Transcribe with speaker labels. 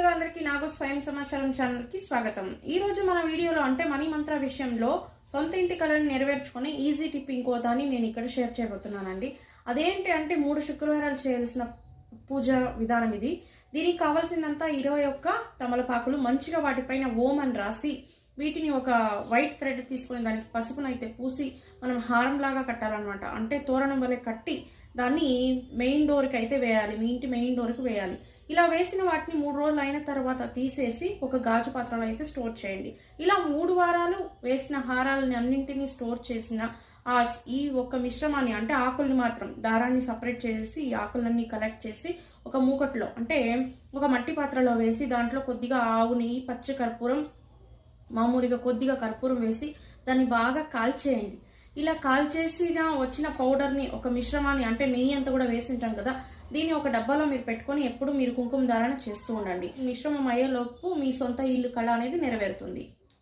Speaker 1: ముందుగా అందరికీ నాగు స్వయం సమాచారం ఛానల్కి స్వాగతం. ఈ రోజు మన వీడియోలో అంటే మనీ మంత్ర విషయంలో సొంత ఇంటి కళను నెరవేర్చుకునే ఈజీ టిప్ ఇంకో దాన్ని నేను ఇక్కడ షేర్ చేయబోతున్నానండి. అదేంటి అంటే మూడు శుక్రవారాలు చేయాల్సిన పూజ విధానం ఇది. దీనికి కావాల్సిందంతా ఇరవై ఒక్క తమలపాకులు మంచిగా వాటిపైన ఓం అని రాసి వీటిని ఒక వైట్ థ్రెడ్ తీసుకుని దానికి పసుపునైతే పూసి మనం హారం లాగా కట్టాలన్నమాట. అంటే తోరణం వలె కట్టి దాన్ని మెయిన్ డోర్కి అయితే వేయాలి. మీ ఇంటి మెయిన్ డోర్కి వేయాలి. ఇలా వేసిన వాటిని మూడు రోజులు అయిన తర్వాత తీసేసి ఒక గాజు పాత్రలో అయితే స్టోర్ చేయండి. ఇలా మూడు వారాలు వేసిన హారాలని అన్నింటినీ స్టోర్ చేసిన ఆ ఈ ఒక్క మిశ్రమాన్ని అంటే ఆకుల్ని మాత్రం దారాన్ని సపరేట్ చేసి ఈ ఆకులన్నీ కలెక్ట్ చేసి ఒక మూకట్లో అంటే ఒక మట్టి పాత్రలో వేసి దాంట్లో కొద్దిగా ఆవు నెయ్యి పచ్చి కర్పూరం మామూలుగా కొద్దిగా కర్పూరం వేసి దాన్ని బాగా కాల్చేయండి ఇలా కాల్చేసిన వచ్చిన పౌడర్ని ఒక మిశ్రమాన్ని అంటే నెయ్యి అంతా కూడా వేసి ఉంటాం కదా దీన్ని ఒక డబ్బాలో మీరు పెట్టుకొని ఎప్పుడు మీరు కుంకుమ ధారణ చేస్తూ ఉండండి. మిశ్రమం అయ్యేలోపు మీ సొంత ఇల్లు కళ అనేది నెరవేరుతుంది.